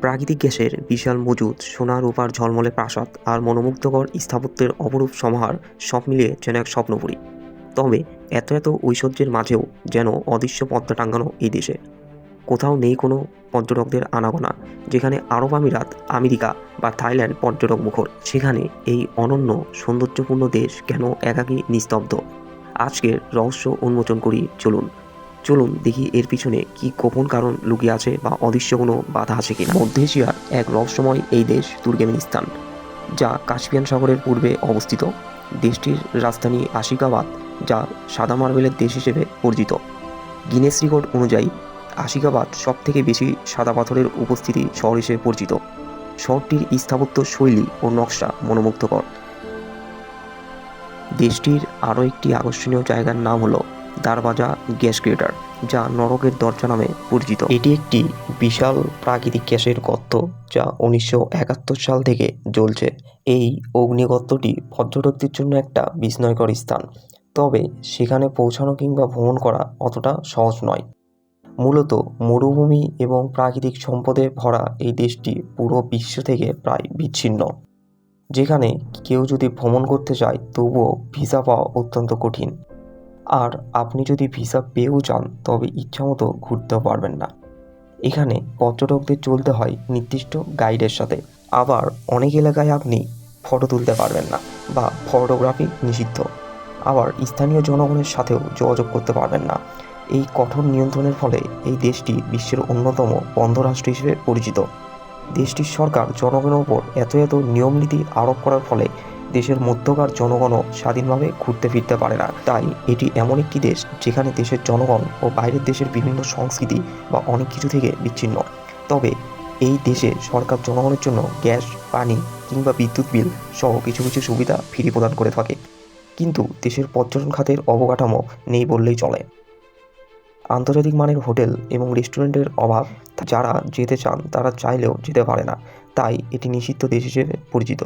প্রাকৃতিক গ্যাসের বিশাল মজুদ সোনা, রূপার ঝলমলে প্রাসাদ আর মনোমুগ্ধকর স্থাপত্যের অপরূপ সমাহার সব মিলিয়ে যেন এক স্বপ্নপুরী। তবে এত এত ঐশ্বর্যের মাঝেও যেন অদৃশ্য পদ্মা টাঙ্গানো এই দেশে। কোথাও নেই কোনো পর্যটকদের আনাগোনা, যেখানে আরব আমিরাত, আমেরিকা বা থাইল্যান্ড পর্যটক মুখর। সেখানে এই অনন্য সৌন্দর্যপূর্ণ দেশ কেন একাকী নিস্তব্ধ? আজকের রহস্য উন্মোচন করি, চলুন। চলুন দেখি এর পিছনে কি গোপন কারণ লুকিয়ে আছে বা অদৃশ্য কোনো বাধা আছে কিনা। মধ্য এশিয়ার এক রহস্যময় এই দেশ তুর্কমেনিস্তান যা কাস্পিয়ান সাগরের পূর্বে অবস্থিত। দেশটির রাজধানী আশিকাবাদ, যা সাদা মার্বেলের দেশ হিসেবে পরিচিত। গিনেস রেকর্ড অনুযায়ী, আশিকাবাদ সব থেকে বেশি সাদা পাথরের উপস্থিতি শহর হিসেবে পরিচিত। শহরটির স্থাপত্য শৈলী ও নকশা মনোমুগ্ধকর। দেশটির আরও একটি আকর্ষণীয় জায়গার নাম হলো দারবাজা গ্যাস ক্রেটার যা নরকের দরজা নামে পরিচিত। এটি একটি বিশাল প্রাকৃতিক গ্যাসের গর্ত যা উনিশশো একাত্তর সাল থেকে জ্বলছে। এই অগ্নিগর্তটি পর্যটকদের জন্য একটা বিস্ময়কর স্থান। তবে সেখানে পৌঁছানো কিংবা ভ্রমণ করা অতটা সহজ নয়। মূলত মরুভূমি এবং প্রাকৃতিক সম্পদে ভরা এই দেশটি পুরো বিশ্ব থেকে প্রায় বিচ্ছিন্ন। যেখানে কেউ যদি ভ্রমণ করতে চায়, তবুও ভিসা পাওয়া অত্যন্ত কঠিন। আর আপনি যদি ভিসা পেয়েও যান, তবে ইচ্ছামতো ঘুরতেও পারবেন না। এখানে পর্যটকদের চলতে হয় নির্দিষ্ট গাইডের সাথে। আবার অনেক এলাকায় আপনি ফটো তুলতে পারবেন না বা ফটোগ্রাফি নিষিদ্ধ। আবার স্থানীয় জনগণের সাথেও যোগাযোগ করতে পারবেন না। এই কঠোর নিয়ন্ত্রণের ফলে এই দেশটি বিশ্বের অন্যতম বন্ধ রাষ্ট্র হিসেবে পরিচিত। দেশটির সরকার জনগণের ওপর এত এত নিয়মনীতি আরোপ করার ফলে দেশের মধ্যকার জনগণও স্বাধীনভাবে ঘুরতে ফিরতে পারে না। তাই এটি এমন একটি দেশ যেখানে দেশের জনগণ ও বাইরের দেশের বিভিন্ন সংস্কৃতি বা অনেক কিছু থেকে বিচ্ছিন্ন। তবে এই দেশে সরকার জনগণের জন্য গ্যাস, পানি কিংবা বিদ্যুৎ বিল সহ কিছু কিছু সুবিধা ফ্রি প্রদান করে থাকে। কিন্তু দেশের পর্যটন খাতের অবকাঠামো নেই বললেই চলে। আন্তর্জাতিক মানের হোটেল এবং রেস্টুরেন্টের অভাব, যারা যেতে চান তারা চাইলেও যেতে পারে না। তাই এটি নিষিদ্ধ দেশ হিসেবে পরিচিত।